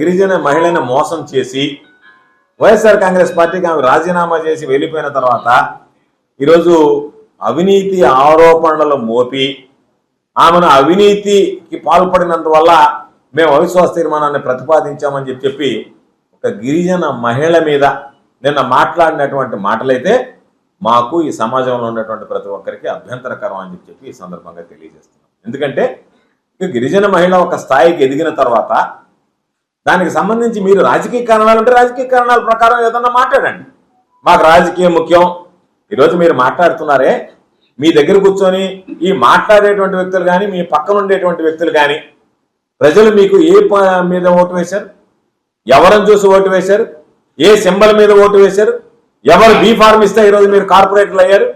గిరిజన మహిళని మోసం చేసి వైఎస్ఆర్ కాంగ్రెస్ పార్టీకి ఆమె రాజీనామా చేసి వెళ్ళిపోయిన తర్వాత ఈరోజు అవినీతి ఆరోపణలు మోపి ఆమెను అవినీతికి పాల్పడినందువల్ల మేము అవిశ్వాస తీర్మానాన్ని ప్రతిపాదించామని చెప్పి చెప్పి ఒక గిరిజన మహిళ మీద నిన్న మాట్లాడినటువంటి మాటలైతే మాకు ఈ సమాజంలో ఉన్నటువంటి ప్రతి ఒక్కరికి అభ్యంతరకరం అని చెప్పి చెప్పి ఈ సందర్భంగా తెలియజేస్తున్నాం. ఎందుకంటే ఇక గిరిజన మహిళ ఒక స్థాయికి ఎదిగిన తర్వాత దానికి సంబంధించి మీరు రాజకీయ కారణాలు ఉంటే రాజకీయ కారణాల ప్రకారం ఏదన్నా మాట్లాడండి. మాకు రాజకీయం ముఖ్యం. ఈరోజు మీరు మాట్లాడుతున్నారే మీ దగ్గర కూర్చొని ఈ మాట్లాడేటువంటి వ్యక్తులు కానీ మీ పక్కన ఉండేటువంటి వ్యక్తులు కానీ ప్రజలు మీకు ఏ మీద ఓటు వేశారు? ఎవరిని చూసి ఓటు వేశారు? ఏ సింబల్ మీద ఓటు వేశారు? ఎవరు బీ ఫార్మ్ ఇస్తే ఈరోజు మీరు కార్పొరేటర్లు అయ్యారు?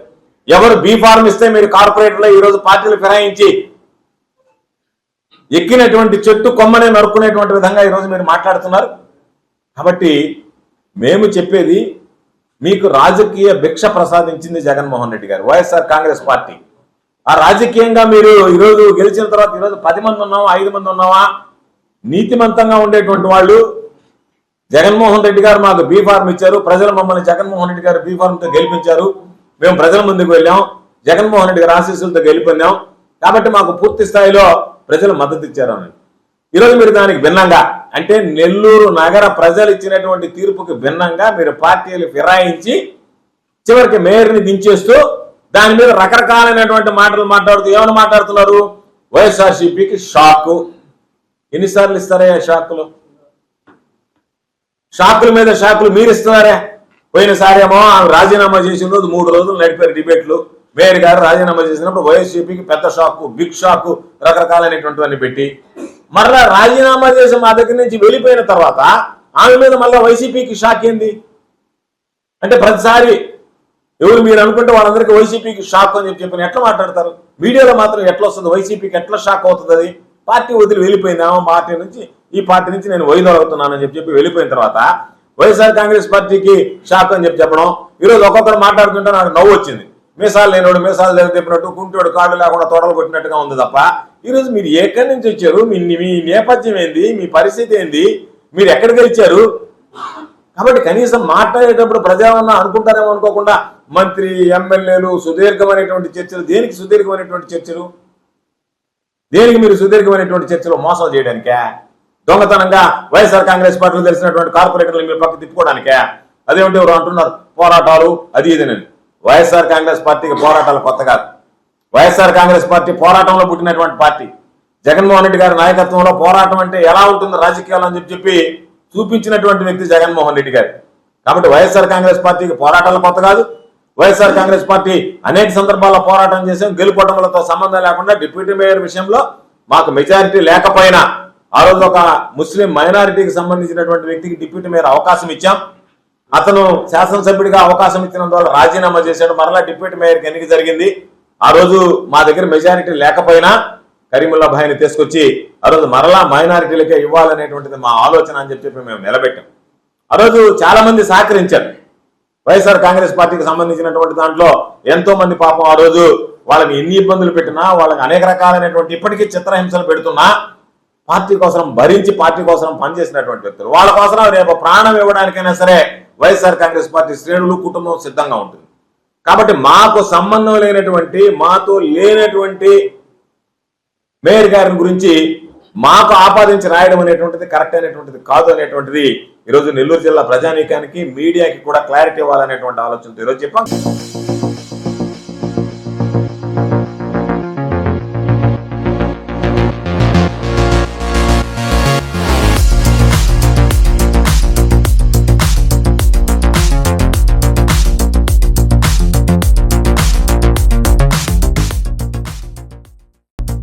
ఎవరు బీ ఫార్మ్ ఇస్తే మీరు కార్పొరేటర్లు ఈరోజు పార్టీలు ఫిరాయించి ఎక్కినటువంటి చెట్టు కొమ్మనే నరుక్కునేటువంటి విధంగా ఈరోజు మీరు మాట్లాడుతున్నారు. కాబట్టి మేము చెప్పేది మీకు రాజకీయ భిక్ష ప్రసాదించింది జగన్మోహన్ రెడ్డి గారు వైఎస్ఆర్ కాంగ్రెస్ పార్టీ. ఆ రాజకీయంగా మీరు ఈరోజు గెలిచిన తర్వాత ఈరోజు పది మంది ఉన్నావా ఐదు మంది ఉన్నావా? నీతిమంతంగా ఉండేటువంటి వాళ్ళు జగన్మోహన్ రెడ్డి గారు మాకు బీ ఫార్మ్ ఇచ్చారు ప్రజలు మమ్మల్ని జగన్మోహన్ రెడ్డి గారు బీ ఫార్మ్తో గెలిపించారు. మేము ప్రజల ముందుకు వెళ్ళాం జగన్మోహన్ రెడ్డి గారు ఆశీస్సులతో గెలిపొందాం. కాబట్టి మాకు పూర్తి స్థాయిలో ప్రజలు మద్దతు ఇచ్చారని ఈరోజు మీరు దానికి భిన్నంగా అంటే నెల్లూరు నగర ప్రజలు ఇచ్చినటువంటి తీర్పుకి భిన్నంగా మీరు పార్టీలు ఫిరాయించి చివరికి మేయర్ని దించేస్తూ దాని మీద రకరకాలైనటువంటి మాటలు మాట్లాడుతూ ఏమని మాట్లాడుతున్నారు? వైఎస్ఆర్సీపీకి షాక్. ఎన్నిసార్లు ఇస్తారా షాకులు? షాకుల మీద షాకులు మీరు ఇస్తున్నారే? పోయినసారేమో ఆమె రాజీనామా చేసిన రోజు మూడు రోజులు నడిపారు డిబేట్లు. మేయర్ గారు రాజీనామా చేసినప్పుడు వైఎస్జీపీకి పెద్ద షాక్ బిగ్ షాక్ రకరకాలైనటువంటివన్నీ పెట్టి మరలా రాజీనామా చేసి మా దగ్గర నుంచి వెళ్ళిపోయిన తర్వాత ఆమె మీద మళ్ళీ వైసీపీకి షాక్ ఏంది? అంటే ప్రతిసారి ఎవరు మీరు అనుకుంటే వాళ్ళందరికీ వైసీపీకి షాక్ అని చెప్పి చెప్పిన ఎట్లా మాట్లాడతారు? మీడియాలో మాత్రం ఎట్లా వస్తుంది? వైసీపీకి ఎట్లా షాక్ అవుతుంది అది? పార్టీ వదిలి వెళ్ళిపోయింది. ఆమె పార్టీ నుంచి ఈ పార్టీ నుంచి నేను వైదొలుగుతున్నానని చెప్పి చెప్పి వెళ్ళిపోయిన తర్వాత వైఎస్ఆర్ కాంగ్రెస్ పార్టీకి షాక్ అని చెప్పి చెప్పడం. ఈరోజు ఒక్కొక్కరు మాట్లాడుతుంటే నాకు నవ్వు వచ్చింది. మీసాలు లేనివాడు మీసాలు లేవు చెప్పినట్టు కుంటోడు కాళ్ళు లేకుండా తొడలు కొట్టినట్టుగా ఉంది తప్ప ఈరోజు మీరు ఎక్కడి నుంచి వచ్చారు? మీ మీ నేపథ్యం ఏంది? మీ పరిస్థితి ఏంది? మీరు ఎక్కడికి వచ్చారు కాబట్టి కనీసం మాట్లాడేటప్పుడు ప్రజావన్న అనుకుంటారేమో అనుకోకుండా మంత్రి ఎమ్మెల్యేలు సుదీర్ఘమైనటువంటి చర్చలు దేనికి సుదీర్ఘమైనటువంటి చర్చలు? దేనికి మీరు సుదీర్ఘమైనటువంటి చర్చలు మోసం చేయడానికే? దొంగతనంగా వైఎస్ఆర్ కాంగ్రెస్ పార్టీలో తెలిసినటువంటి కార్పొరేటర్లు మీరు పక్క తిప్పుకోవడానికే అదేమిటి ఎవరు అంటున్నారు? పోరాటాలు అది ఇదేనండి వైఎస్ఆర్ కాంగ్రెస్ పార్టీకి పోరాటాలు కొత్త కాదు. వైఎస్ఆర్ కాంగ్రెస్ పార్టీ పోరాటంలో పుట్టినటువంటి పార్టీ. జగన్మోహన్ రెడ్డి గారి నాయకత్వంలో పోరాటం అంటే ఎలా ఉంటుంది రాజకీయాలు అని చెప్పి చూపించినటువంటి వ్యక్తి జగన్మోహన్ రెడ్డి గారు. కాబట్టి వైఎస్ఆర్ కాంగ్రెస్ పార్టీకి పోరాటాలు కొత్త కాదు. వైఎస్ఆర్ కాంగ్రెస్ పార్టీ అనేక సందర్భాల్లో పోరాటం చేసాం గెలుపటములతో సంబంధం లేకుండా డిప్యూటీ మేయర్ విషయంలో మాకు మెజారిటీ లేకపోయినా ఆ రోజు ఒక ముస్లిం మైనారిటీకి సంబంధించినటువంటి వ్యక్తికి డిప్యూటీ మేయర్ అవకాశం ఇచ్చాం. అతను శాసనసభ్యుడిగా అవకాశం ఇచ్చినందువల్ల రాజీనామా చేశాడు. మరలా డిప్యూటీ మేయర్కి ఎన్నిక జరిగింది. ఆ రోజు మా దగ్గర మెజారిటీ లేకపోయినా కరీముల్లా భాయ్ని తీసుకొచ్చి ఆ రోజు మరలా మైనారిటీలకే ఇవ్వాలనేటువంటిది మా ఆలోచన అని చెప్పి మేము నిలబెట్టాం. ఆ రోజు చాలా మంది సహకరించారు. వైఎస్ఆర్ కాంగ్రెస్ పార్టీకి సంబంధించినటువంటి దాంట్లో ఎంతో మంది పాపం ఆ రోజు వాళ్ళకి ఎన్ని ఇబ్బందులు పెట్టినా వాళ్ళకి అనేక రకాలైనటువంటి ఇప్పటికీ చిత్రహింసలు పెడుతున్నా పార్టీ కోసం భరించి పార్టీ కోసం పనిచేసినటువంటి వ్యక్తులు. వాళ్ళ కోసం రేపు ప్రాణం ఇవ్వడానికైనా సరే వైఎస్ఆర్ కాంగ్రెస్ పార్టీ శ్రేణులు కుటుంబం సిద్ధంగా ఉంటుంది. కాబట్టి మాకు సంబంధం లేనటువంటి మాతో లేనటువంటి మేయర్ గారిని గురించి మాకు ఆపాదించి రాయడం అనేటువంటిది కరెక్ట్ అనేటువంటిది కాదు అనేటువంటిది ఈరోజు నెల్లూరు జిల్లా ప్రజానీకానికి మీడియాకి కూడా క్లారిటీ ఇవ్వాలనేటువంటి ఆలోచనతో ఈరోజు చెప్పాం.